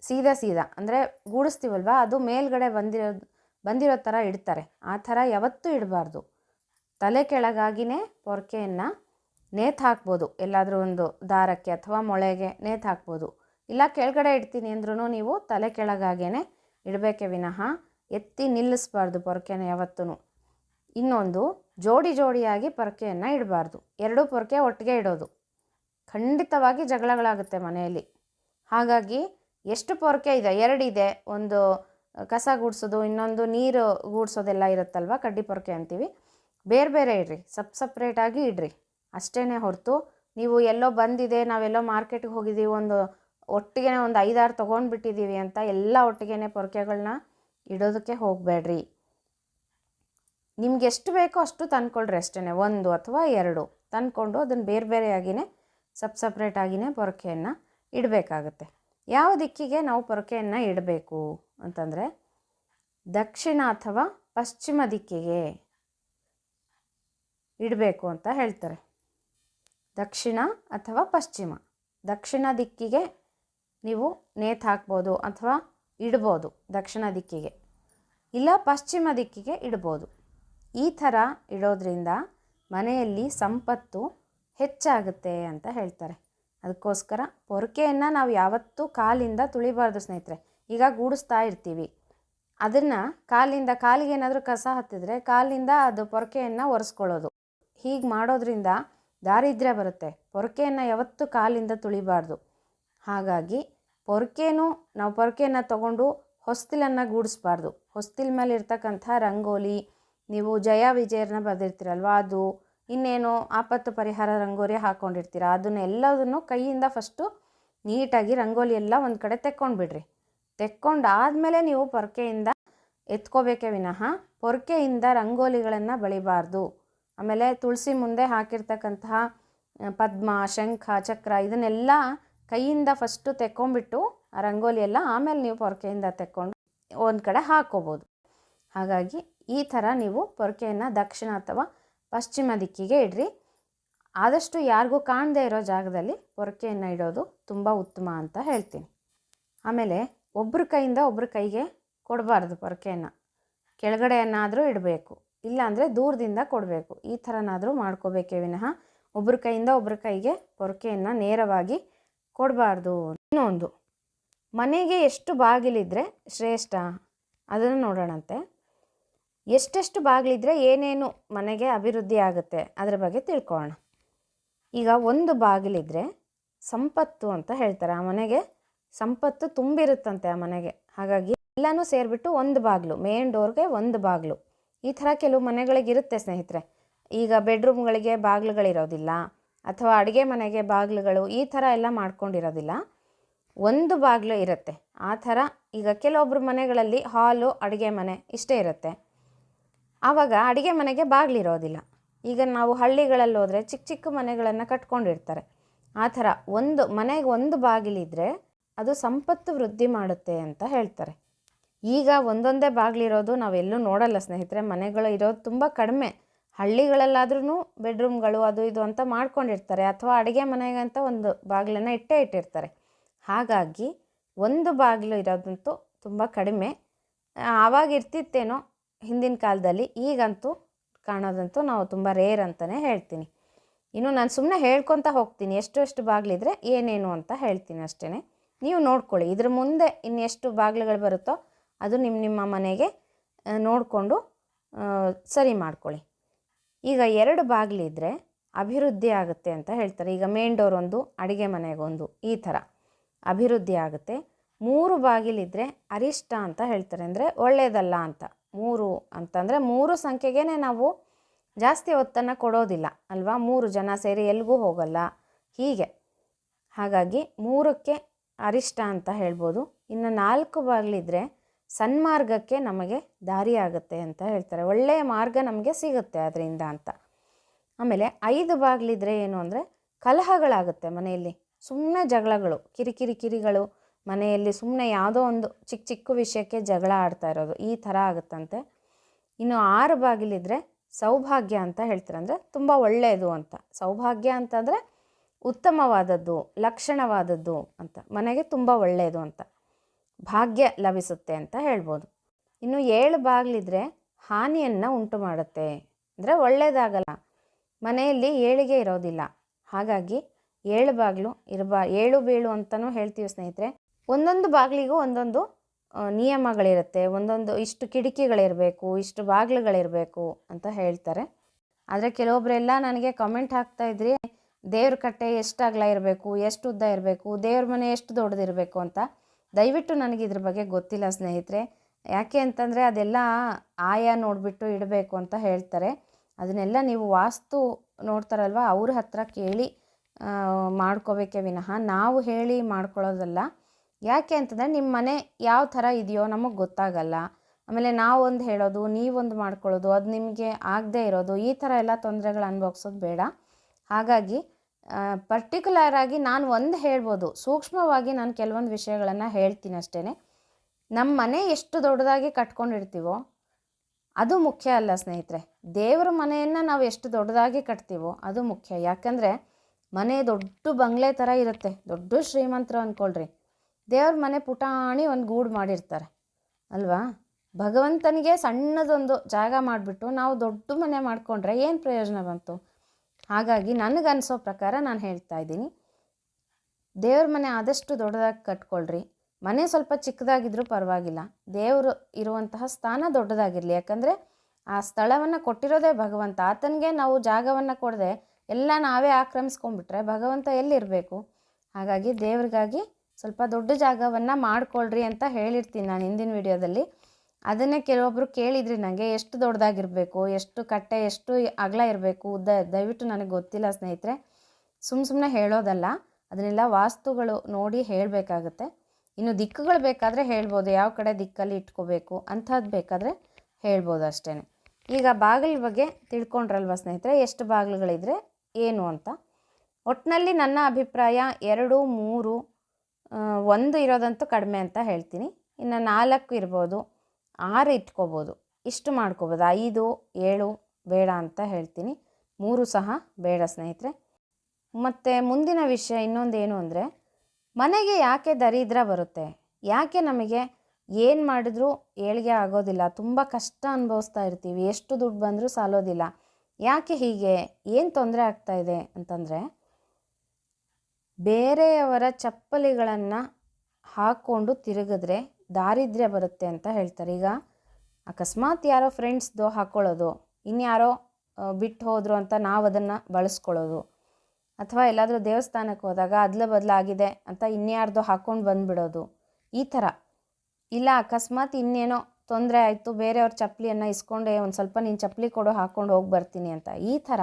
ಸೀದಾ ಸೀದಾ ಅಂದರೆ ಗೂಡಿಸ್ತೀವಲ್ವ? ಅದು ಮೇಲ್ಗಡೆ ಬಂದಿರೋ ಬಂದಿರೋ ಥರ ಇಡ್ತಾರೆ. ಆ ಥರ ಯಾವತ್ತೂ ಇಡಬಾರ್ದು. ತಲೆ ಕೆಳಗಾಗಿನೇ ಪೊರಕೆಯನ್ನು ನೇತು ಹಾಕ್ಬೋದು. ಎಲ್ಲಾದರೂ ಒಂದು ದಾರಕ್ಕೆ ಅಥವಾ ಮೊಳೆಗೆ ನೇತು ಹಾಕ್ಬೋದು. ಇಲ್ಲ ಕೆಳಗಡೆ ಇಡ್ತೀನಿ ಅಂದ್ರೂ ನೀವು ತಲೆ ಕೆಳಗಾಗೇ ಇಡಬೇಕೆ ವಿನಃ ಎತ್ತಿ ನಿಲ್ಲಿಸ್ಬಾರ್ದು ಪೊರಕೆನ ಯಾವತ್ತೂ ಇನ್ನೊಂದು ಜೋಡಿ ಜೋಡಿಯಾಗಿ ಪೊರಕೆಯನ್ನು ಇಡಬಾರ್ದು. ಎರಡೂ ಪೊರಕೆ ಒಟ್ಟಿಗೆ ಇಡೋದು. ಖಂಡಿತವಾಗಿ ಜಗಳಗಳಾಗುತ್ತೆ ಮನೆಯಲ್ಲಿ. ಹಾಗಾಗಿ ಎಷ್ಟು ಪೊರಕೆ ಇದೆ? ಎರಡಿದೆ. ಒಂದು ಕಸ ಗುಡಿಸೋದು, ಇನ್ನೊಂದು ನೀರು ಗೂಡಿಸೋದೆಲ್ಲ ಇರುತ್ತಲ್ವ? ಕಡ್ಡಿ ಪೊರಕೆ ಅಂತೀವಿ. ಬೇರೆ ಬೇರೆ ಇಡ್ರಿ. ಸಪ್ ಸಪ್ರೇಟಾಗಿ ಇಡ್ರಿ. ಅಷ್ಟೇ ಹೊರತು ನೀವು ಎಲ್ಲೋ ಬಂದಿದೆ, ನಾವೆಲ್ಲೋ ಮಾರ್ಕೆಟ್ಗೆ ಹೋಗಿದ್ದೀವಿ, ಒಂದು ಒಟ್ಟಿಗೆ ಒಂದು ಐದಾರು ತೊಗೊಂಡ್ಬಿಟ್ಟಿದ್ದೀವಿ ಅಂತ ಎಲ್ಲ ಒಟ್ಟಿಗೆ ಪೊರಕೆಗಳನ್ನ ಇಡೋದಕ್ಕೆ ಹೋಗಬೇಡ್ರಿ. ನಿಮ್ಗೆ ಎಷ್ಟು ಬೇಕೋ ಅಷ್ಟು ತಂದ್ಕೊಳ್ರಿ ಅಷ್ಟೇ ಒಂದು ಅಥವಾ ಎರಡು. ತಂದ್ಕೊಂಡು ಅದನ್ನು ಬೇರೆ ಬೇರೆಯಾಗಿಯೇ ಸಪ್ ಸಪ್ರೇಟಾಗಿಯೇ ಪೊರಕೆಯನ್ನು ಇಡಬೇಕಾಗತ್ತೆ. ಯಾವ ದಿಕ್ಕಿಗೆ ನಾವು ಪೊರಕೆಯನ್ನು ಇಡಬೇಕು ಅಂತಂದರೆ, ದಕ್ಷಿಣ ಅಥವಾ ಪಶ್ಚಿಮ ದಿಕ್ಕಿಗೆ ಇಡಬೇಕು ಅಂತ ಹೇಳ್ತಾರೆ. ದಕ್ಷಿಣ ಅಥವಾ ಪಶ್ಚಿಮ? ದಕ್ಷಿಣ ದಿಕ್ಕಿಗೆ ನೀವು ನೇತು ಹಾಕ್ಬೋದು ಅಥವಾ ಇಡ್ಬೋದು ದಕ್ಷಿಣ ದಿಕ್ಕಿಗೆ. ಇಲ್ಲ, ಪಶ್ಚಿಮ ದಿಕ್ಕಿಗೆ ಇಡ್ಬೋದು. ಈ ಥರ ಇಡೋದ್ರಿಂದ ಮನೆಯಲ್ಲಿ ಸಂಪತ್ತು ಹೆಚ್ಚಾಗುತ್ತೆ ಅಂತ ಹೇಳ್ತಾರೆ. ಅದಕ್ಕೋಸ್ಕರ ಪೊರಕೆಯನ್ನು ನಾವು ಯಾವತ್ತೂ ಕಾಲಿಂದ ತುಳಿಬಾರ್ದು ಸ್ನೇಹಿತರೆ. ಈಗ ಗೂಡಿಸ್ತಾ ಇರ್ತೀವಿ. ಅದನ್ನು ಕಾಲಿಂದ ಕಾಲಿಗೆ ಏನಾದರೂ ಕಸ ಹತ್ತಿದ್ರೆ ಕಾಲಿಂದ ಅದು ಪೊರಕೆಯನ್ನು ಒರೆಸ್ಕೊಳ್ಳೋದು. ಹೀಗೆ ಮಾಡೋದ್ರಿಂದ ದಾರಿದ್ರ್ಯ ಬರುತ್ತೆ. ಪೊರಕೆಯನ್ನು ಯಾವತ್ತೂ ಕಾಲಿಂದ ತುಳಿಬಾರ್ದು. ಹಾಗಾಗಿ ಪೊರಕೆನೂ ನಾವು ಪೊರಕೆಯನ್ನು ತಗೊಂಡು ಹೊಸ್ತಿಲನ್ನು ಗೂಡಿಸ್ಬಾರ್ದು. ಹೊಸ್ತಿಲ್ ಮೇಲೆ ಇರ್ತಕ್ಕಂಥ ರಂಗೋಲಿ, ನೀವು ಜಯ ವಿಜಯರನ್ನ ಬರೆದಿರ್ತೀರಲ್ವ, ಅದು ಇನ್ನೇನು ಆಪತ್ತು ಪರಿಹಾರ ರಂಗೋಲಿ ಹಾಕ್ಕೊಂಡಿರ್ತೀರ ಅದನ್ನೆಲ್ಲದನ್ನು ಕೈಯಿಂದ ಫಸ್ಟು ನೀಟಾಗಿ ರಂಗೋಲಿ ಎಲ್ಲ ಒಂದು ಕಡೆ ತೆಕ್ಕೊಂಡ್ಬಿಡ್ರಿ. ತೆಕ್ಕೊಂಡಾದಮೇಲೆ ನೀವು ಪೊರಕೆಯಿಂದ ಎತ್ಕೋಬೇಕೇ ವಿನಃ ಪೊರಕೆಯಿಂದ ರಂಗೋಲಿಗಳನ್ನು ಬಳಿಬಾರ್ದು. ಆಮೇಲೆ ತುಳಸಿ ಮುಂದೆ ಹಾಕಿರ್ತಕ್ಕಂತಹ ಪದ್ಮ, ಶಂಖ, ಚಕ್ರ ಇದನ್ನೆಲ್ಲ ಕೈಯಿಂದ ಫಸ್ಟು ತೆಕ್ಕೊಂಬಿಟ್ಟು ಆ ರಂಗೋಲಿ ಎಲ್ಲ ಆಮೇಲೆ ನೀವು ಪೊರಕೆಯಿಂದ ತೆಕ್ಕೊಂಡು ಒಂದು ಕಡೆ ಹಾಕೋಬೋದು. ಹಾಗಾಗಿ ಈ ಥರ ನೀವು ಪೊರಕೆಯನ್ನು ದಕ್ಷಿಣ ಅಥವಾ ಪಶ್ಚಿಮ ದಿಕ್ಕಿಗೆ ಇಡ್ರಿ. ಆದಷ್ಟು ಯಾರಿಗೂ ಕಾಣದೇ ಇರೋ ಜಾಗದಲ್ಲಿ ಪೊರಕೆಯನ್ನು ಇಡೋದು ತುಂಬ ಉತ್ತಮ ಅಂತ ಹೇಳ್ತೀನಿ. ಆಮೇಲೆ ಒಬ್ಬರ ಕೈಯಿಂದ ಒಬ್ಬರ ಕೈಗೆ ಕೊಡಬಾರ್ದು ಪೊರಕೆಯನ್ನು. ಕೆಳಗಡೆಯನ್ನಾದರೂ ಇಡಬೇಕು. ಇಲ್ಲಾಂದರೆ ದೂರದಿಂದ ಕೊಡಬೇಕು. ಈ ಥರನಾದರೂ ಮಾಡ್ಕೋಬೇಕೇ ವಿನಃ ಒಬ್ಬರ ಕೈಯಿಂದ ಒಬ್ಬರ ಕೈಗೆ ಪೊರಕೆಯನ್ನು ನೇರವಾಗಿ ಕೊಡಬಾರ್ದು. ಇನ್ನೊಂದು, ಮನೆಗೆ ಎಷ್ಟು ಬಾಗಿಲಿದ್ರೆ ಶ್ರೇಷ್ಠ? ಅದನ್ನು ನೋಡೋಣಂತೆ. ಎಷ್ಟೆಷ್ಟು ಬಾಗಿಲಿದ್ರೆ ಏನೇನು ಮನೆಗೆ ಅಭಿವೃದ್ಧಿ ಆಗುತ್ತೆ ಅದರ ಬಗ್ಗೆ ತಿಳ್ಕೊಳ್ಳೋಣ. ಈಗ ಒಂದು ಬಾಗಿಲಿದ್ರೆ ಸಂಪತ್ತು ಅಂತ ಹೇಳ್ತಾರೆ. ಆ ಮನೆಗೆ ಸಂಪತ್ತು ತುಂಬಿರುತ್ತಂತೆ ಆ ಮನೆಗೆ. ಹಾಗಾಗಿ ಎಲ್ಲನೂ ಸೇರಿಬಿಟ್ಟು ಒಂದು ಬಾಗಿಲು ಮೇನ್ ಡೋರ್ಗೆ ಒಂದು ಬಾಗಿಲು. ಈ ಥರ ಕೆಲವು ಮನೆಗಳಿಗೆ ಇರುತ್ತೆ ಸ್ನೇಹಿತರೆ. ಈಗ ಬೆಡ್ರೂಮ್ಗಳಿಗೆ ಬಾಗಿಲುಗಳಿರೋದಿಲ್ಲ, ಅಥವಾ ಅಡುಗೆ ಮನೆಗೆ ಬಾಗಿಲುಗಳು ಈ ಥರ ಎಲ್ಲ ಮಾಡ್ಕೊಂಡಿರೋದಿಲ್ಲ. ಒಂದು ಬಾಗಿಲು ಇರುತ್ತೆ. ಆ ಥರ ಈಗ ಕೆಲವೊಬ್ಬರು ಮನೆಗಳಲ್ಲಿ ಹಾಲು, ಅಡುಗೆ ಮನೆ ಇಷ್ಟೇ ಇರುತ್ತೆ. ಆವಾಗ ಅಡುಗೆ ಮನೆಗೆ ಬಾಗಿಲಿರೋದಿಲ್ಲ. ಈಗ ನಾವು ಹಳ್ಳಿಗಳಲ್ಲಿ ಹೋದರೆ ಚಿಕ್ಕ ಚಿಕ್ಕ ಮನೆಗಳನ್ನು ಕಟ್ಕೊಂಡಿರ್ತಾರೆ. ಆ ಥರ ಒಂದು ಮನೆಗೆ ಒಂದು ಬಾಗಿಲಿದ್ರೆ ಅದು ಸಂಪತ್ತು ವೃದ್ಧಿ ಮಾಡುತ್ತೆ ಅಂತ ಹೇಳ್ತಾರೆ. ಈಗ ಒಂದೊಂದೇ ಬಾಗಿಲಿರೋದು ನಾವೆಲ್ಲೂ ನೋಡಲ್ಲ ಸ್ನೇಹಿತರೆ. ಮನೆಗಳು ಇರೋದು ತುಂಬ ಕಡಿಮೆ. ಹಳ್ಳಿಗಳಲ್ಲಾದ್ರೂ ಬೆಡ್ರೂಮ್ಗಳು ಅದು ಇದು ಅಂತ ಮಾಡ್ಕೊಂಡಿರ್ತಾರೆ. ಅಥವಾ ಅಡುಗೆ ಮನೆಗಂತ ಒಂದು ಬಾಗಿಲನ್ನು ಇಟ್ಟೇ ಇಟ್ಟಿರ್ತಾರೆ. ಹಾಗಾಗಿ ಒಂದು ಬಾಗಿಲು ಇರೋದಂತೂ ತುಂಬ ಕಡಿಮೆ. ಆವಾಗ ಇರ್ತಿತ್ತೇನೋ ಹಿಂದಿನ ಕಾಲದಲ್ಲಿ, ಈಗಂತೂ ಕಾಣೋದಂತೂ ನಾವು ತುಂಬ ರೇರ್ ಅಂತಲೇ ಹೇಳ್ತೀನಿ. ಇನ್ನು ನಾನು ಸುಮ್ಮನೆ ಹೇಳ್ಕೊತ ಹೋಗ್ತೀನಿ. ಎಷ್ಟು ಎಷ್ಟು ಬಾಗಿಲಿದ್ರೆ ಏನೇನು ಅಂತ ಹೇಳ್ತೀನಿ ಅಷ್ಟೇ ನೀವು ನೋಡ್ಕೊಳ್ಳಿ. ಇದ್ರ ಮುಂದೆ ಇನ್ನೆಷ್ಟು ಬಾಗಿಲುಗಳು ಬರುತ್ತೋ ಅದು ನಿಮ್ಮ ನಿಮ್ಮ ಮನೆಗೆ ನೋಡಿಕೊಂಡು ಸರಿ ಮಾಡ್ಕೊಳ್ಳಿ. ಈಗ ಎರಡು ಬಾಗಿಲಿದ್ರೆ ಅಭಿವೃದ್ಧಿ ಆಗುತ್ತೆ ಅಂತ ಹೇಳ್ತಾರೆ. ಈಗ ಮೇನ್ ಡೋರ್ ಒಂದು, ಅಡುಗೆ ಮನೆಗೊಂದು ಈ ಥರ ಅಭಿವೃದ್ಧಿ ಆಗುತ್ತೆ. ಮೂರು ಬಾಗಿಲಿದ್ರೆ ಅರಿಷ್ಟ ಅಂತ ಹೇಳ್ತಾರೆ. ಅಂದರೆ ಒಳ್ಳೆಯದಲ್ಲ ಅಂತ. ಮೂರು ಅಂತಂದರೆ ಮೂರು ಸಂಖ್ಯೆಗೇ ನಾವು ಜಾಸ್ತಿ ಒತ್ತನ್ನು ಕೊಡೋದಿಲ್ಲ, ಅಲ್ವಾ? ಮೂರು ಜನ ಸೇರಿ ಎಲ್ಲಿಗೂ ಹೋಗಲ್ಲ. ಹೀಗೆ. ಹಾಗಾಗಿ ಮೂರಕ್ಕೆ ಅರಿಷ್ಟ ಅಂತ ಹೇಳ್ಬೋದು. ಇನ್ನು ನಾಲ್ಕು ಬಾಗಿಲಿದ್ರೆ ಸನ್ಮಾರ್ಗಕ್ಕೆ ನಮಗೆ ದಾರಿ ಆಗುತ್ತೆ ಅಂತ ಹೇಳ್ತಾರೆ. ಒಳ್ಳೆಯ ಮಾರ್ಗ ನಮಗೆ ಸಿಗುತ್ತೆ ಅದರಿಂದ ಅಂತ. ಆಮೇಲೆ ಐದು ಬಾಗಿಲಿದ್ರೆ ಏನು ಅಂದರೆ ಕಲಹಗಳಾಗುತ್ತೆ ಮನೆಯಲ್ಲಿ. ಸುಮ್ಮನೆ ಜಗಳಗಳು, ಕಿರಿಕಿರಿ ಕಿರಿಗಳು, ಮನೆಯಲ್ಲಿ ಸುಮ್ಮನೆ ಯಾವುದೋ ಒಂದು ಚಿಕ್ಕ ಚಿಕ್ಕ ವಿಷಯಕ್ಕೆ ಜಗಳ ಆಡ್ತಾ ಇರೋದು, ಈ ಥರ ಆಗುತ್ತಂತೆ. ಇನ್ನು ಆರು ಬಾಗಿಲಿದ್ರೆ ಸೌಭಾಗ್ಯ ಅಂತ ಹೇಳ್ತಾರೆ. ಅಂದರೆ ತುಂಬ ಒಳ್ಳೆಯದು ಅಂತ. ಸೌಭಾಗ್ಯ ಅಂತಂದರೆ ಉತ್ತಮವಾದದ್ದು, ಲಕ್ಷಣವಾದದ್ದು ಅಂತ. ಮನೆಗೆ ತುಂಬ ಒಳ್ಳೆಯದು ಅಂತ. ಭಾಗ್ಯ ಲಭಿಸುತ್ತೆ ಅಂತ ಹೇಳ್ಬೋದು. ಇನ್ನು ಏಳು ಬಾಗಿಲಿದ್ರೆ ಹಾನಿಯನ್ನು ಉಂಟು ಮಾಡುತ್ತೆ. ಅಂದರೆ ಒಳ್ಳೆಯದಾಗಲ್ಲ ಮನೆಯಲ್ಲಿ ಏಳಿಗೆ ಇರೋದಿಲ್ಲ. ಹಾಗಾಗಿ ಏಳು ಬಾಗಿಲು ಇರಬಾ, ಏಳು ಬೀಳು ಅಂತಲೂ ಹೇಳ್ತೀವಿ ಸ್ನೇಹಿತರೆ. ಒಂದೊಂದು ಬಾಗಿಲಿಗೂ ಒಂದೊಂದು ನಿಯಮಗಳಿರುತ್ತೆ. ಒಂದೊಂದು ಇಷ್ಟು ಕಿಟಕಿಗಳಿರಬೇಕು, ಇಷ್ಟು ಬಾಗಿಲುಗಳಿರಬೇಕು ಅಂತ ಹೇಳ್ತಾರೆ. ಆದರೆ ಕೆಲವೊಬ್ಬರೆಲ್ಲ ನನಗೆ ಕಮೆಂಟ್ ಹಾಕ್ತಾ ಇದ್ರಿ, ದೇವ್ರ ಕಟ್ಟೆ ಎಷ್ಟು ಅಗಲ ಇರಬೇಕು, ಎಷ್ಟು ಉದ್ದ ಇರಬೇಕು, ದೇವ್ರ ಮನೆ ಎಷ್ಟು ದೊಡ್ಡದಿರಬೇಕು ಅಂತ ದಯವಿಟ್ಟು ನನಗೆ ಇದ್ರ ಬಗ್ಗೆ ಗೊತ್ತಿಲ್ಲ ಸ್ನೇಹಿತರೆ. ಯಾಕೆ ಅಂತಂದರೆ ಅದೆಲ್ಲ ಆಯಾ ನೋಡಿಬಿಟ್ಟು ಇಡಬೇಕು ಅಂತ ಹೇಳ್ತಾರೆ. ಅದನ್ನೆಲ್ಲ ನೀವು ವಾಸ್ತು ನೋಡ್ತಾರಲ್ವ, ಅವ್ರ ಹತ್ರ ಕೇಳಿ ಮಾಡ್ಕೋಬೇಕೇ ವಿನಃ ನಾವು ಹೇಳಿ ಮಾಡ್ಕೊಳ್ಳೋದಲ್ಲ. ಯಾಕೆ ಅಂತಂದರೆ ನಿಮ್ಮ ಮನೆ ಯಾವ ಥರ ಇದೆಯೋ ನಮಗೆ ಗೊತ್ತಾಗಲ್ಲ. ಆಮೇಲೆ ನಾವೊಂದು ಹೇಳೋದು, ನೀವೊಂದು ಮಾಡ್ಕೊಳ್ಳೋದು, ಅದು ನಿಮಗೆ ಆಗದೇ ಇರೋದು, ಈ ಥರ ಎಲ್ಲ ತೊಂದರೆಗಳು ಅನುಭವಿಸೋದು ಬೇಡ. ಹಾಗಾಗಿ ಪರ್ಟಿಕ್ಯುಲರ್ ಆಗಿ ನಾನು ಒಂದು ಹೇಳ್ಬೋದು. ಸೂಕ್ಷ್ಮವಾಗಿ ನಾನು ಕೆಲವೊಂದು ವಿಷಯಗಳನ್ನು ಹೇಳ್ತೀನಿ ಅಷ್ಟೇ ನಮ್ಮ ಮನೆ ಎಷ್ಟು ದೊಡ್ಡದಾಗಿ ಕಟ್ಕೊಂಡಿರ್ತೀವೋ, ಅದು ಮುಖ್ಯ ಅಲ್ಲ ಸ್ನೇಹಿತರೆ. ದೇವರ ಮನೆಯನ್ನು ನಾವು ಎಷ್ಟು ದೊಡ್ಡದಾಗಿ ಕಟ್ತೀವೋ, ಅದು ಮುಖ್ಯ. ಯಾಕಂದರೆ ಮನೆ ದೊಡ್ಡ ಬಂಗ್ಲೆ ಥರ ಇರುತ್ತೆ. ದೊಡ್ಡ ಶ್ರೀಮಂತರು ಅಂದ್ಕೊಳ್ರಿ ದೇವ್ರ ಮನೆ ಪುಟಾಣಿ ಒಂದು ಗೂಡು ಮಾಡಿರ್ತಾರೆ. ಅಲ್ವಾ? ಭಗವಂತನಿಗೆ ಸಣ್ಣದೊಂದು ಜಾಗ ಮಾಡಿಬಿಟ್ಟು ನಾವು ದೊಡ್ಡ ಮನೆ ಮಾಡಿಕೊಂಡ್ರೆ ಏನು ಪ್ರಯೋಜನ ಬಂತು? ಹಾಗಾಗಿ ನನಗನ್ಸೋ ಪ್ರಕಾರ ನಾನು ಹೇಳ್ತಾ ಇದ್ದೀನಿ. ದೇವ್ರ ಮನೆ ಆದಷ್ಟು ದೊಡ್ಡದಾಗಿ ಕಟ್ಕೊಳ್ರಿ. ಮನೆ ಸ್ವಲ್ಪ ಚಿಕ್ಕದಾಗಿದ್ದರೂ ಪರವಾಗಿಲ್ಲ. ದೇವರು ಇರುವಂತಹ ಸ್ಥಾನ ದೊಡ್ಡದಾಗಿರಲಿ. ಯಾಕಂದರೆ ಆ ಸ್ಥಳವನ್ನು ಕೊಟ್ಟಿರೋದೇ ಭಗವಂತ. ಆತನಿಗೆ ನಾವು ಜಾಗವನ್ನು ಕೊಡದೆ ಎಲ್ಲ ನಾವೇ ಆಕ್ರಮಿಸ್ಕೊಂಡ್ಬಿಟ್ರೆ ಭಗವಂತ ಎಲ್ಲಿರಬೇಕು? ಹಾಗಾಗಿ ದೇವ್ರಿಗಾಗಿ ಸ್ವಲ್ಪ ದೊಡ್ಡ ಜಾಗವನ್ನು ಮಾಡಿಕೊಳ್ರಿ ಅಂತ ಹೇಳಿರ್ತೀನಿ ನಾನು ಹಿಂದಿನ ವಿಡಿಯೋದಲ್ಲಿ. ಅದನ್ನೇ ಕೆಲವೊಬ್ಬರು ಕೇಳಿದ್ರಿ ನನಗೆ ಎಷ್ಟು ದೊಡ್ಡದಾಗಿರಬೇಕು, ಎಷ್ಟು ಕಟ್ಟೆ, ಎಷ್ಟು ಅಗಲ ಇರಬೇಕು ಉದ್ದ ದಯವಿಟ್ಟು ನನಗೆ ಗೊತ್ತಿಲ್ಲ ಸ್ನೇಹಿತರೆ. ಸುಮ್ಮ ಸುಮ್ಮನೆ ಹೇಳೋದಲ್ಲ, ಅದನ್ನೆಲ್ಲ ವಾಸ್ತುಗಳು ನೋಡಿ ಹೇಳಬೇಕಾಗತ್ತೆ. ಇನ್ನು ದಿಕ್ಕುಗಳು ಬೇಕಾದರೆ ಹೇಳ್ಬೋದು, ಯಾವ ಕಡೆ ದಿಕ್ಕಲ್ಲಿ ಇಟ್ಕೋಬೇಕು ಅಂಥದ್ದು ಬೇಕಾದರೆ ಹೇಳ್ಬೋದು ಅಷ್ಟೇ ಈಗ ಬಾಗಿಲ ಬಗ್ಗೆ ತಿಳ್ಕೊಂಡ್ರಲ್ವ ಸ್ನೇಹಿತರೆ, ಎಷ್ಟು ಬಾಗಿಲುಗಳಿದ್ರೆ ಏನು ಅಂತ? ಒಟ್ಟಿನಲ್ಲಿ ನನ್ನ ಅಭಿಪ್ರಾಯ ಎರಡು, ಮೂರು ಒಂದು ಇರೋದಂತೂ ಕಡಿಮೆ ಅಂತ ಹೇಳ್ತೀನಿ. ಇನ್ನು ನಾಲ್ಕು ಇರ್ಬೋದು. ಆರು ಇಟ್ಕೋಬೋದು. ಇಷ್ಟು ಮಾಡ್ಕೋಬೋದು. ಐದು, ಏಳು ಬೇಡ ಅಂತ ಹೇಳ್ತೀನಿ. ಮೂರು ಸಹ ಬೇಡ ಸ್ನೇಹಿತರೆ. ಮತ್ತು ಮುಂದಿನ ವಿಷಯ ಇನ್ನೊಂದು ಏನು ಅಂದರೆ, ಮನೆಗೆ ಯಾಕೆ ದರಿದ್ರ ಬರುತ್ತೆ? ಯಾಕೆ ನಮಗೆ ಏನು ಮಾಡಿದ್ರೂ ಏಳಿಗೆ ಆಗೋದಿಲ್ಲ? ತುಂಬ ಕಷ್ಟ ಅನುಭವಿಸ್ತಾ ಇರ್ತೀವಿ. ಎಷ್ಟು ದುಡ್ಡು ಬಂದರೂ ಸಾಲೋದಿಲ್ಲ. ಯಾಕೆ ಹೀಗೆ? ಏನು ತೊಂದರೆ ಆಗ್ತಾ ಇದೆ ಅಂತಂದರೆ, ಬೇರೆಯವರ ಚಪ್ಪಲಿಗಳನ್ನು ಹಾಕ್ಕೊಂಡು ತಿರುಗಿದ್ರೆ ದಾರಿದ್ರ್ಯ ಬರುತ್ತೆ ಅಂತ ಹೇಳ್ತಾರೆ. ಈಗ ಅಕಸ್ಮಾತ್ ಯಾರೋ ಫ್ರೆಂಡ್ಸ್ದು ಹಾಕ್ಕೊಳ್ಳೋದು ಇನ್ಯಾರೋ ಬಿಟ್ಟು ಹೋದರು ಅಂತ ನಾವು ಅದನ್ನು ಬಳಸ್ಕೊಳ್ಳೋದು. ಅಥವಾ ಎಲ್ಲಾದರೂ ದೇವಸ್ಥಾನಕ್ಕೆ ಹೋದಾಗ ಅದ್ಲ ಬದಲಾಗಿದೆ ಅಂತ ಇನ್ಯಾರ್ದೋ ಹಾಕ್ಕೊಂಡು ಬಂದುಬಿಡೋದು. ಈ ಥರ. ಇಲ್ಲ, ಅಕಸ್ಮಾತ್ ಇನ್ನೇನೋ ತೊಂದರೆ ಆಯಿತು, ಬೇರೆಯವ್ರ ಚಪ್ಪಲಿಯನ್ನು ಇಸ್ಕೊಂಡೆ, ಒಂದು ಸ್ವಲ್ಪ ನೀನು ಚಪ್ಪಲಿ ಕೊಡು ಹಾಕ್ಕೊಂಡು ಹೋಗಿ ಬರ್ತೀನಿ ಅಂತ. ಈ ಥರ.